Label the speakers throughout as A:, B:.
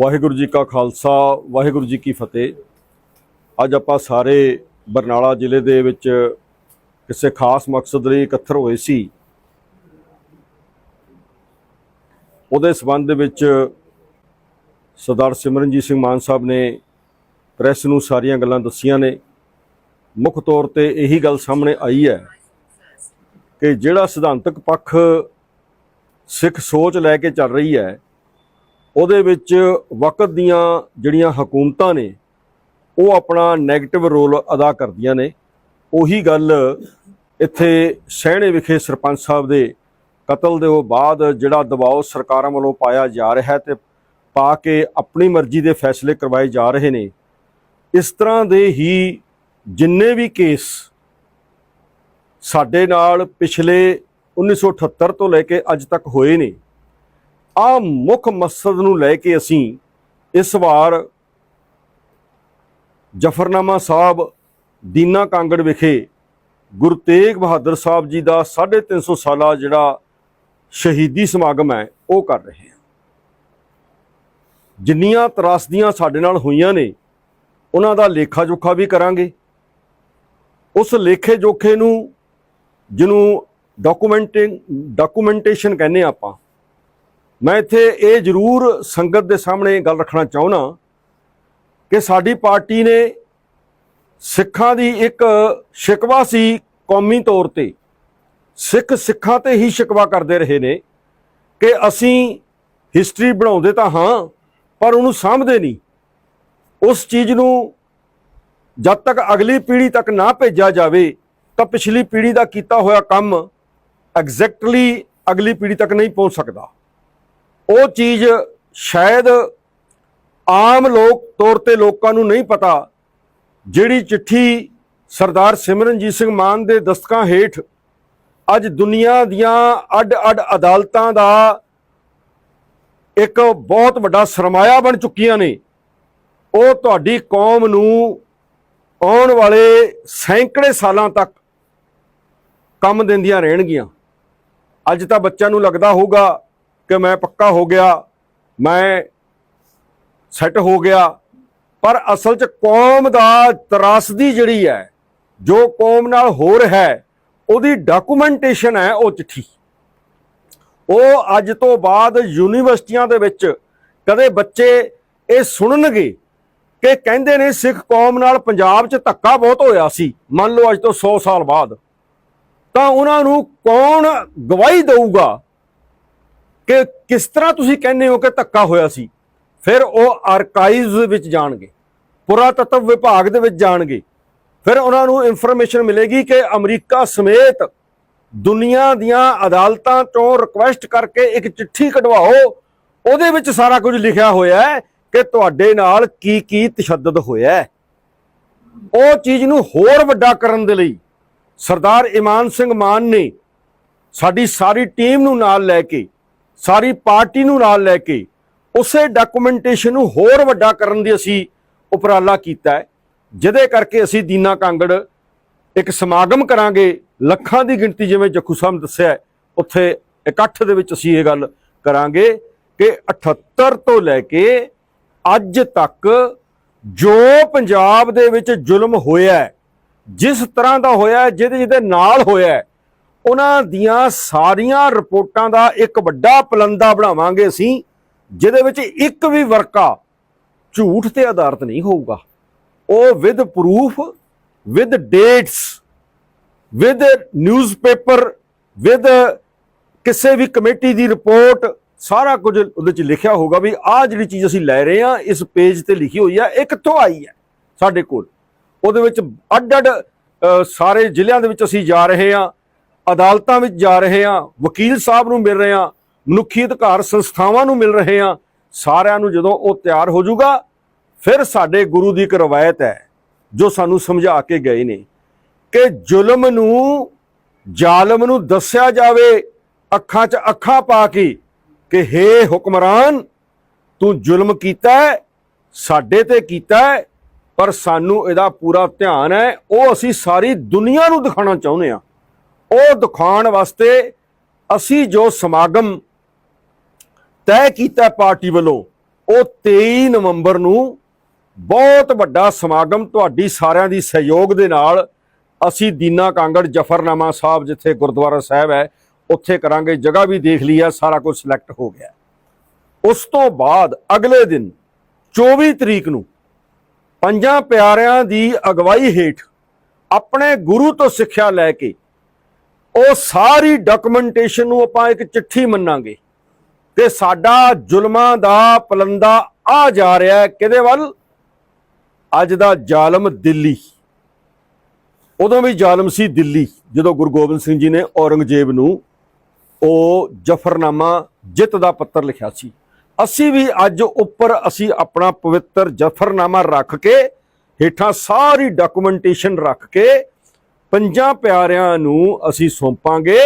A: ਵਾਹਿਗੁਰੂ ਜੀ ਕਾ ਖਾਲਸਾ, ਵਾਹਿਗੁਰੂ ਜੀ ਕੀ ਫਤਿਹ। ਅੱਜ ਆਪਾਂ ਸਾਰੇ ਬਰਨਾਲਾ ਜ਼ਿਲ੍ਹੇ ਦੇ ਵਿੱਚ ਕਿਸੇ ਖਾਸ ਮਕਸਦ ਲਈ ਇਕੱਤਰ ਹੋਏ ਸੀ। ਉਹਦੇ ਸਬੰਧ ਵਿੱਚ ਸਰਦਾਰ ਸਿਮਰਨਜੀਤ ਸਿੰਘ ਮਾਨ ਸਾਹਿਬ ਨੇ ਪ੍ਰੈਸ ਨੂੰ ਸਾਰੀਆਂ ਗੱਲਾਂ ਦੱਸੀਆਂ ਨੇ। ਮੁੱਖ ਤੌਰ ਤੇ ਇਹੀ ਗੱਲ ਸਾਹਮਣੇ ਆਈ ਹੈ ਕਿ ਜਿਹੜਾ ਸਿਧਾਂਤਕ ਪੱਖ ਸਿੱਖ ਸੋਚ ਲੈ ਕੇ ਚੱਲ ਰਹੀ ਹੈ ਉਹਦੇ ਵਿੱਚ ਵਕਤ ਦੀਆਂ ਜਿਹੜੀਆਂ ਹਕੂਮਤਾਂ ਨੇ, ਉਹ ਆਪਣਾ 네ਗੇਟਿਵ ਰੋਲ ਅਦਾ ਕਰਦੀਆਂ ਨੇ। ਉਹੀ ਗੱਲ ਇੱਥੇ ਸਹਿਣੇ ਵਿਖੇ ਸਰਪੰਚ ਸਾਹਿਬ ਦੇ ਕਤਲ ਦੇ ਬਾਅਦ ਜਿਹੜਾ ਦਬਾਅ ਸਰਕਾਰਾਂ ਵੱਲੋਂ ਪਾਇਆ ਜਾ ਰਿਹਾ ਹੈ ਤੇ ਪਾ ਕੇ ਆਪਣੀ ਮਰਜ਼ੀ ਦੇ ਫੈਸਲੇ ਕਰਵਾਏ ਜਾ ਰਹੇ ਨੇ। ਇਸ ਤਰ੍ਹਾਂ ਦੇ ਹੀ ਜਿੰਨੇ ਵੀ ਕੇਸ ਸਾਡੇ ਨਾਲ ਪਿਛਲੇ 1978 ਤੋਂ ਲੈ ਕੇ ਅੱਜ ਤੱਕ ਹੋਏ ਨੇ ਆ ਮੁੱਖ ਮਕਸਦ ਨੂੰ ਲੈ ਕੇ ਅਸੀਂ ਇਸ ਵਾਰ ਜਫਰਨਾਮਾ ਸਾਹਿਬ, ਦੀਨਾ ਕਾਂਗੜ ਵਿਖੇ ਗੁਰੂ ਤੇਗ ਬਹਾਦਰ ਸਾਹਿਬ ਜੀ ਦਾ 350 ਸਾਲਾ ਜਿਹੜਾ ਸ਼ਹੀਦੀ ਸਮਾਗਮ ਹੈ, ਉਹ ਕਰ ਰਹੇ ਹਾਂ। ਜਿੰਨੀਆਂ ਤਰਾਸਦੀਆਂ ਸਾਡੇ ਨਾਲ ਹੋਈਆਂ ਨੇ, ਉਹਨਾਂ ਦਾ ਲੇਖਾ ਜੋਖਾ ਵੀ ਕਰਾਂਗੇ। ਉਸ ਲੇਖੇ ਜੋਖੇ ਨੂੰ, ਜਿਹਨੂੰ ਡਾਕੂਮੈਂਟਿੰਗ ਡਾਕੂਮੈਂਟੇਸ਼ਨ ਕਹਿੰਦੇ ਹਾਂ ਆਪਾਂ ਮੈਂ ਇੱਥੇ ਇਹ ਜ਼ਰੂਰ ਸੰਗਤ ਦੇ ਸਾਹਮਣੇ ਗੱਲ ਰੱਖਣਾ ਚਾਹੁੰਦਾ ਕਿ ਸਾਡੀ ਪਾਰਟੀ ਨੇ ਸਿੱਖਾਂ ਦੀ ਇੱਕ ਸ਼ਿਕਵਾ ਸੀ ਕੌਮੀ ਤੌਰ ਤੇ। ਸਿੱਖ ਸਿੱਖਾਂ ਤੇ ਹੀ ਸ਼ਿਕਵਾ ਕਰਦੇ ਰਹੇ ਨੇ ਕਿ ਅਸੀਂ ਹਿਸਟਰੀ ਬਣਾਉਂਦੇ ਤਾਂ ਹਾਂ, ਪਰ ਉਹਨੂੰ ਸਾਂਭਦੇ ਨਹੀਂ। ਉਸ ਚੀਜ਼ ਨੂੰ ਜਦ ਤੱਕ ਅਗਲੀ ਪੀੜ੍ਹੀ ਤੱਕ ਨਾ ਭੇਜਿਆ ਜਾਵੇ, ਤਾਂ ਪਿਛਲੀ ਪੀੜ੍ਹੀ ਦਾ ਕੀਤਾ ਹੋਇਆ ਕੰਮ ਐਗਜ਼ੈਕਟਲੀ ਅਗਲੀ ਪੀੜ੍ਹੀ ਤੱਕ ਨਹੀਂ ਪਹੁੰਚ ਸਕਦਾ। ਉਹ ਚੀਜ਼ ਸ਼ਾਇਦ ਆਮ ਲੋਕ ਤੌਰ ਤੇ ਲੋਕਾਂ ਨੂੰ ਨਹੀਂ ਪਤਾ, ਜਿਹੜੀ ਚਿੱਠੀ ਸਰਦਾਰ ਸਿਮਰਨਜੀਤ ਸਿੰਘ ਮਾਨ ਦੇ ਦਸਤਕਾਂ ਹੇਠ ਅੱਜ ਦੁਨੀਆ ਦੀਆਂ ਅੱਡ-ਅੱਡ ਅਦਾਲਤਾਂ ਦਾ ਇੱਕ ਬਹੁਤ ਵੱਡਾ ਸਰਮਾਇਆ ਬਣ ਚੁੱਕੀਆਂ ਨੇ। ਉਹ ਤੁਹਾਡੀ ਕੌਮ ਨੂੰ ਆਉਣ ਵਾਲੇ ਸੈਂਕੜੇ ਸਾਲਾਂ ਤੱਕ ਕੰਮ ਦਿੰਦੀਆਂ ਰਹਿਣਗੀਆਂ। ਅੱਜ ਤਾਂ ਬੱਚਿਆਂ ਨੂੰ ਲੱਗਦਾ ਹੋਊਗਾ ਕਿ ਮੈਂ ਪੱਕਾ ਹੋ ਗਿਆ, ਮੈਂ ਸੈੱਟ ਹੋ ਗਿਆ। ਪਰ ਅਸਲ 'ਚ ਕੌਮ ਦਾ ਤਰਾਸਦੀ ਜਿਹੜੀ ਹੈ, ਜੋ ਕੌਮ ਨਾਲ ਹੋ ਰਿਹਾ ਹੈ, ਉਹਦੀ ਡਾਕੂਮੈਂਟੇਸ਼ਨ ਹੈ ਉਹ ਚਿੱਠੀ। ਉਹ ਅੱਜ ਤੋਂ ਬਾਅਦ ਯੂਨੀਵਰਸਿਟੀਆਂ ਦੇ ਵਿੱਚ ਕਦੇ ਬੱਚੇ ਇਹ ਸੁਣਨਗੇ ਕਿ ਕਹਿੰਦੇ ਨੇ ਸਿੱਖ ਕੌਮ ਨਾਲ ਪੰਜਾਬ 'ਚ ਧੱਕਾ ਬਹੁਤ ਹੋਇਆ ਸੀ, ਮੰਨ ਲਓ ਅੱਜ ਤੋਂ 100 ਸਾਲ ਬਾਅਦ। ਤਾਂ ਉਹਨਾਂ ਨੂੰ ਕੌਣ ਗਵਾਹੀ ਦੇਊਗਾ? ਕਿ ਕਿਸ ਤਰ੍ਹਾਂ ਤੁਸੀਂ ਕਹਿੰਦੇ ਹੋ ਕਿ ਧੱਕਾ ਹੋਇਆ ਸੀ? ਫਿਰ ਉਹ ਆਰਕਾਈਵਜ਼ ਵਿੱਚ ਜਾਣਗੇ, ਪੁਰਾਤੱਤਵ ਵਿਭਾਗ ਦੇ ਵਿੱਚ ਜਾਣਗੇ। ਫਿਰ ਉਹਨਾਂ ਨੂੰ ਇਨਫੋਰਮੇਸ਼ਨ ਮਿਲੇਗੀ ਕਿ ਅਮਰੀਕਾ ਸਮੇਤ ਦੁਨੀਆ ਦੀਆਂ ਅਦਾਲਤਾਂ ਤੋਂ ਰਿਕੁਐਸਟ ਕਰਕੇ ਇੱਕ ਚਿੱਠੀ ਕਢਵਾਓ, ਉਹਦੇ ਵਿੱਚ ਸਾਰਾ ਕੁਝ ਲਿਖਿਆ ਹੋਇਆ ਹੈ ਕਿ ਤੁਹਾਡੇ ਨਾਲ ਕੀ ਕੀ ਤਸ਼ੱਦਦ ਹੋਇਆ ਹੈ। ਉਹ ਚੀਜ਼ ਨੂੰ ਹੋਰ ਵੱਡਾ ਕਰਨ ਦੇ ਲਈ ਸਰਦਾਰ ਇਮਾਨ ਸਿੰਘ ਮਾਨ ਨੇ ਸਾਡੀ ਸਾਰੀ ਟੀਮ ਨੂੰ ਨਾਲ ਲੈ ਕੇ ਸਾਰੀ ਪਾਰਟੀ ਨੂੰ ਨਾਲ ਲੈ ਕੇ ਉਸੇ ਡਾਕੂਮੈਂਟੇਸ਼ਨ ਨੂੰ ਹੋਰ ਵੱਡਾ ਕਰਨ ਦੀ ਅਸੀਂ ਉਪਰਾਲਾ ਕੀਤਾ ਹੈ, ਜਿਹਦੇ ਕਰਕੇ ਅਸੀਂ ਦੀਨਾ ਕਾਂਗੜ ਇੱਕ ਸਮਾਗਮ ਕਰਾਂਗੇ। ਲੱਖਾਂ ਦੀ ਗਿਣਤੀ ਜਿਵੇਂ ਜੱਖੂ ਸਾਹਿਬ ਦੱਸਿਆ ਉੱਥੇ ਇਕੱਠ ਦੇ ਵਿੱਚ ਅਸੀਂ ਇਹ ਗੱਲ ਕਰਾਂਗੇ ਕਿ 78 ਤੋਂ ਲੈ ਕੇ ਅੱਜ ਤੱਕ ਜੋ ਪੰਜਾਬ ਦੇ ਵਿੱਚ ਜ਼ੁਲਮ ਹੋਇਆ ਜਿਸ ਤਰ੍ਹਾਂ ਦਾ ਹੋਇਆ ਜਿਹਦੇ ਜਿਹਦੇ ਨਾਲ ਹੋਇਆ ਉਹਨਾਂ ਦੀਆਂ ਸਾਰੀਆਂ ਰਿਪੋਰਟਾਂ ਦਾ ਇੱਕ ਵੱਡਾ ਪਲੰਦਾ ਬਣਾਵਾਂਗੇ ਅਸੀਂ, ਜਿਹਦੇ ਵਿੱਚ ਇੱਕ ਵੀ ਵਰਕਾ ਝੂਠ ਤੇ ਆਧਾਰਿਤ ਨਹੀਂ ਹੋਊਗਾ। ਉਹ with proof with dates with newspaper with ਕਿਸੇ ਵੀ ਕਮੇਟੀ ਦੀ ਰਿਪੋਰਟ, ਸਾਰਾ ਕੁਝ ਉਹਦੇ ਚ ਲਿਖਿਆ ਹੋਊਗਾ ਵੀ ਆਹ ਜਿਹੜੀ ਚੀਜ਼ ਅਸੀਂ ਲੈ ਰਹੇ ਹਾਂ, ਇਸ ਪੇਜ ਤੇ ਲਿਖੀ ਹੋਈ ਹੈ ਇਹ ਕਿੱਥੋਂ ਆਈ ਹੈ ਸਾਡੇ ਕੋਲ। ਉਹਦੇ ਵਿੱਚ ਅੱਡ-ਅੱਡ ਸਾਰੇ ਜ਼ਿਲ੍ਹਿਆਂ ਦੇ ਵਿੱਚ ਅਸੀਂ ਜਾ ਰਹੇ ਹਾਂ। ਅਦਾਲਤਾਂ ਵਿੱਚ ਜਾ ਰਹੇ ਹਾਂ, ਵਕੀਲ ਸਾਹਿਬ ਨੂੰ ਮਿਲ ਰਹੇ ਹਾਂ, ਮਨੁੱਖੀ ਅਧਿਕਾਰ ਸੰਸਥਾਵਾਂ ਨੂੰ ਮਿਲ ਰਹੇ ਹਾਂ, ਸਾਰਿਆਂ ਨੂੰ ਜਦੋਂ ਉਹ ਤਿਆਰ ਹੋ ਜਾਊਗਾ, ਫਿਰ ਸਾਡੇ ਗੁਰੂ ਦੀ ਇੱਕ ਰਵਾਇਤ ਹੈ, ਜੋ ਸਾਨੂੰ ਸਮਝਾ ਕੇ ਗਏ ਨੇ ਕਿ ਜ਼ੁਲਮ ਨੂੰ, ਜ਼ਾਲਮ ਨੂੰ ਦੱਸਿਆ ਜਾਵੇ, ਅੱਖਾਂ 'ਚ ਅੱਖਾਂ ਪਾ ਕੇ ਕਿ ਹੇ ਹੁਕਮਰਾਨ, ਤੂੰ ਜ਼ੁਲਮ ਕੀਤਾ ਸਾਡੇ ਤੇ ਕੀਤਾ ਪਰ ਸਾਨੂੰ ਇਹਦਾ ਪੂਰਾ ਧਿਆਨ ਹੈ, ਉਹ ਅਸੀਂ ਸਾਰੀ ਦੁਨੀਆ ਨੂੰ ਦਿਖਾਉਣਾ ਚਾਹੁੰਦੇ ਆ ਉਹ ਦਿਖਾਉਣ ਵਾਸਤੇ ਅਸੀਂ ਜੋ ਸਮਾਗਮ ਤੈਅ ਕੀਤਾ ਪਾਰਟੀ ਵੱਲੋਂ, ਉਹ 23 ਨਵੰਬਰ ਨੂੰ ਬਹੁਤ ਵੱਡਾ ਸਮਾਗਮ ਤੁਹਾਡੀ ਸਾਰਿਆਂ ਦੀ ਸਹਿਯੋਗ ਦੇ ਨਾਲ ਅਸੀਂ ਦੀਨਾ ਕਾਂਗੜ ਜਫਰਨਾਮਾ ਸਾਹਿਬ ਜਿੱਥੇ ਗੁਰਦੁਆਰਾ ਸਾਹਿਬ ਹੈ, ਉੱਥੇ ਕਰਾਂਗੇ, ਜਗ੍ਹਾ ਵੀ ਦੇਖ ਲਈ ਹੈ, ਸਾਰਾ ਕੁਝ ਸਿਲੈਕਟ ਹੋ ਗਿਆ। ਉਸ ਤੋਂ ਬਾਅਦ ਅਗਲੇ ਦਿਨ 24 ਤਰੀਕ ਨੂੰ ਪੰਜਾਂ ਪਿਆਰਿਆਂ ਦੀ ਅਗਵਾਈ ਹੇਠ ਆਪਣੇ ਗੁਰੂ ਤੋਂ ਸਿੱਖਿਆ ਲੈ ਕੇ ਉਹ ਸਾਰੀ ਡਾਕੂਮੈਂਟੇਸ਼ਨ ਨੂੰ ਆਪਾਂ ਇੱਕ ਚਿੱਠੀ ਮੰਨਾਂਗੇ ਤੇ ਸਾਡਾ ਜ਼ੁਲਮਾਂ ਦਾ ਪਲੰਦਾ ਆ ਜਾ ਰਿਹਾ ਕਿਹਦੇ ਵੱਲ? ਅੱਜ ਦਾ ਜ਼ਾਲਮ ਦਿੱਲੀ। ਉਦੋਂ ਵੀ ਜ਼ਾਲਮ ਸੀ ਦਿੱਲੀ, ਜਦੋਂ ਗੁਰੂ ਗੋਬਿੰਦ ਸਿੰਘ ਜੀ ਨੇ ਔਰੰਗਜ਼ੇਬ ਨੂੰ ਉਹ ਜਫਰਨਾਮਾ ਜਿੱਤ ਦਾ ਪੱਤਰ ਲਿਖਿਆ ਸੀ। ਅਸੀਂ ਵੀ ਅੱਜ ਉੱਪਰ ਅਸੀਂ ਆਪਣਾ ਪਵਿੱਤਰ ਜਫਰਨਾਮਾ ਰੱਖ ਕੇ, ਹੇਠਾਂ ਸਾਰੀ ਡਾਕੂਮੈਂਟੇਸ਼ਨ ਰੱਖ ਕੇ ਪੰਜਾਂ ਪਿਆਰਿਆਂ ਨੂੰ ਅਸੀਂ ਸੌਂਪਾਂਗੇ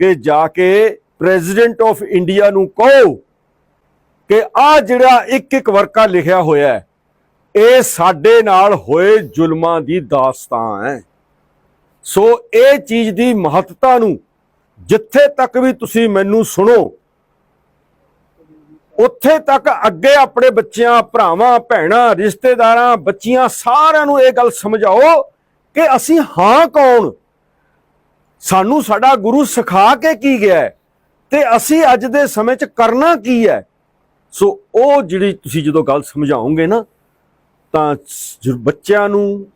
A: ਕਿ ਜਾ ਕੇ ਪ੍ਰੈਜ਼ੀਡੈਂਟ ਆਫ ਇੰਡੀਆ ਨੂੰ ਕਹੋ ਕਿ ਆ ਜਿਹੜਾ ਇੱਕ ਇੱਕ ਵਰਕਾ ਲਿਖਿਆ ਹੋਇਆ ਹੈ, ਇਹ ਸਾਡੇ ਨਾਲ ਹੋਏ ਜ਼ੁਲਮਾਂ ਦੀ ਦਾਸਤਾਨ ਹੈ। ਸੋ ਇਹ ਚੀਜ਼ ਦੀ ਮਹੱਤਤਾ ਨੂੰ ਜਿੱਥੇ ਤੱਕ ਵੀ ਤੁਸੀਂ ਮੈਨੂੰ ਸੁਣੋ, ਉੱਥੇ ਤੱਕ ਅੱਗੇ ਆਪਣੇ ਬੱਚਿਆਂ, ਭਰਾਵਾਂ, ਭੈਣਾਂ, ਰਿਸ਼ਤੇਦਾਰਾਂ, ਬੱਚੀਆਂ ਸਾਰਿਆਂ ਨੂੰ ਇਹ ਗੱਲ ਸਮਝਾਓ ਕਿ ਅਸੀਂ ਹਾਂ ਕੌਣ? ਸਾਨੂੰ ਸਾਡਾ ਗੁਰੂ ਸਿਖਾ ਕੇ ਕੀ ਗਿਆ ਹੈ? ਤੇ ਅਸੀਂ ਅੱਜ ਦੇ ਸਮੇਂ 'ਚ ਕਰਨਾ ਕੀ ਹੈ? ਸੋ ਉਹ ਜਿਹੜੀ ਤੁਸੀਂ ਜਦੋਂ ਗੱਲ ਸਮਝਾਓਗੇ ਨਾ, ਤਾਂ ਬੱਚਿਆਂ ਨੂੰ,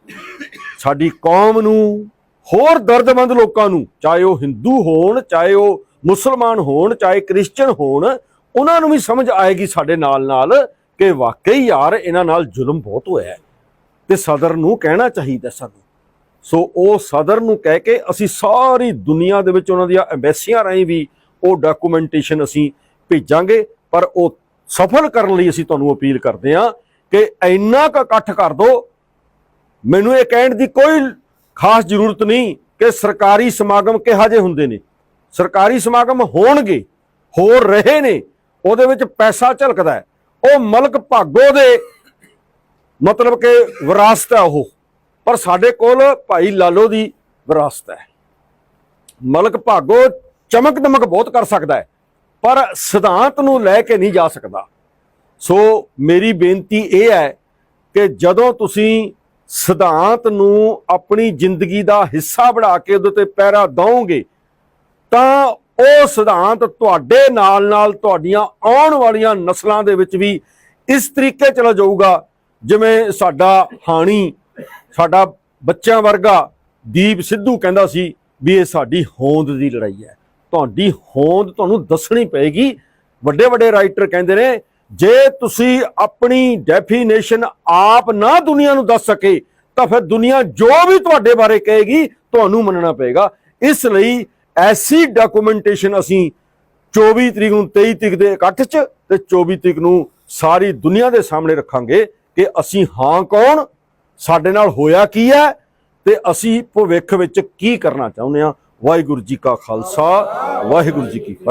A: ਸਾਡੀ ਕੌਮ ਨੂੰ, ਹੋਰ ਦਰਦਮੰਦ ਲੋਕਾਂ ਨੂੰ, ਚਾਹੇ ਉਹ ਹਿੰਦੂ ਹੋਣ, ਚਾਹੇ ਉਹ ਮੁਸਲਮਾਨ ਹੋਣ, ਚਾਹੇ ਕ੍ਰਿਸਚੀਅਨ ਹੋਣ, ਉਹਨਾਂ ਨੂੰ ਵੀ ਸਮਝ ਆਏਗੀ ਸਾਡੇ ਨਾਲ ਨਾਲ ਕਿ ਵਾਕਈ ਯਾਰ, ਇਹਨਾਂ ਨਾਲ ਜ਼ੁਲਮ ਬਹੁਤ ਹੋਇਆ ਹੈ। ਤੇ ਸਦਰ ਨੂੰ ਕਹਿਣਾ ਚਾਹੀਦਾ ਸਾਨੂੰ। ਸੋ ਉਹ ਸਦਰ ਨੂੰ ਕਹਿ ਕੇ ਅਸੀਂ ਸਾਰੀ ਦੁਨੀਆ ਦੇ ਵਿੱਚ ਉਹਨਾਂ ਦੀਆਂ ਐਮਬੈਸੀਆਂ ਰਾਹੀਂ ਵੀ ਉਹ ਡਾਕੂਮੈਂਟੇਸ਼ਨ ਅਸੀਂ ਭੇਜਾਂਗੇ, ਪਰ ਉਹ ਸਫਲ ਕਰਨ ਲਈ ਅਸੀਂ ਤੁਹਾਨੂੰ ਅਪੀਲ ਕਰਦੇ ਹਾਂ ਕਿ ਇੰਨਾ ਕੁ ਇਕੱਠ ਕਰ ਦਿਓ। ਮੈਨੂੰ ਇਹ ਕਹਿਣ ਦੀ ਕੋਈ ਖਾਸ ਜ਼ਰੂਰਤ ਨਹੀਂ ਕਿ ਸਰਕਾਰੀ ਸਮਾਗਮ ਕਿਹੋ ਜਿਹੇ ਹੁੰਦੇ ਨੇ। ਸਰਕਾਰੀ ਸਮਾਗਮ ਹੋਣਗੇ ਹੋ ਰਹੇ ਨੇ, ਉਹਦੇ ਵਿੱਚ ਪੈਸਾ ਝਲਕਦਾ ਉਹ ਮਲਕ ਭਾਗੋ ਦੇ ਮਤਲਬ ਕਿ ਵਿਰਾਸਤ ਹੈ ਉਹ। ਪਰ ਸਾਡੇ ਕੋਲ ਭਾਈ ਲਾਲੋ ਦੀ ਵਿਰਾਸਤ ਹੈ। ਮਲਕ ਭਾਗੋ ਚਮਕ ਦਮਕ ਬਹੁਤ ਕਰ ਸਕਦਾ ਹੈ, ਪਰ ਸਿਧਾਂਤ ਨੂੰ ਲੈ ਕੇ ਨਹੀਂ ਜਾ ਸਕਦਾ। ਸੋ ਮੇਰੀ ਬੇਨਤੀ ਇਹ ਹੈ ਕਿ ਜਦੋਂ ਤੁਸੀਂ ਸਿਧਾਂਤ ਨੂੰ ਆਪਣੀ ਜ਼ਿੰਦਗੀ ਦਾ ਹਿੱਸਾ ਬਣਾ ਕੇ ਉਹਦੇ ਤੇ ਪਹਿਰਾ ਦਵੋਗੇ, ਤਾਂ ਉਹ ਸਿਧਾਂਤ ਤੁਹਾਡੇ ਨਾਲ ਨਾਲ ਤੁਹਾਡੀਆਂ ਆਉਣ ਵਾਲੀਆਂ ਨਸਲਾਂ ਦੇ ਵਿੱਚ ਵੀ ਇਸ ਤਰੀਕੇ ਚਲਾ ਜਾਊਗਾ, ਜਿਵੇਂ ਸਾਡਾ ਹਾਣੀ ਸਾਡਾ ਬੱਚਿਆਂ ਵਰਗਾ ਦੀਪ ਸਿੱਧੂ ਕਹਿੰਦਾ ਸੀ ਵੀ ਇਹ ਸਾਡੀ ਹੋਂਦ ਦੀ ਲੜਾਈ ਹੈ। ਤੁਹਾਡੀ ਹੋਂਦ ਤੁਹਾਨੂੰ ਦੱਸਣੀ ਪਏਗੀ। ਵੱਡੇ ਵੱਡੇ ਰਾਈਟਰ ਕਹਿੰਦੇ ਨੇ, ਜੇ ਤੁਸੀਂ ਆਪਣੀ ਡੈਫੀਨੇਸ਼ਨ ਆਪ ਨਾ ਦੁਨੀਆ ਨੂੰ ਦੱਸ ਸਕੇ, ਤਾਂ ਫਿਰ ਦੁਨੀਆ ਜੋ ਵੀ ਤੁਹਾਡੇ ਬਾਰੇ ਕਹੇਗੀ, ਤੁਹਾਨੂੰ ਮੰਨਣਾ ਪਏਗਾ। ਇਸ ਲਈ ਐਸੀ ਡਾਕੂਮੈਂਟੇਸ਼ਨ ਅਸੀਂ 24 ਤਰੀਕ ਨੂੰ 23 ਤਰੀਕ ਦੇ ਇਕੱਠ 'ਚ ਤੇ 24 ਤਰੀਕ ਨੂੰ ਸਾਰੀ ਦੁਨੀਆ ਦੇ ਸਾਹਮਣੇ ਰੱਖਾਂਗੇ ਕਿ ਅਸੀਂ ਹਾਂ ਕੌਣ ਸਾਡੇ ਨਾਲ ਹੋਇਆ ਕੀ ਹੈ ਤੇ ਅਸੀਂ ਭਵਿੱਖ ਵਿੱਚ ਕੀ ਕਰਨਾ ਚਾਹੁੰਦੇ ਹਾਂ? ਵਾਹਿਗੁਰੂ ਜੀ ਕਾ ਖਾਲਸਾ, ਵਾਹਿਗੁਰੂ ਜੀ ਕੀ ਫਤਿਹ।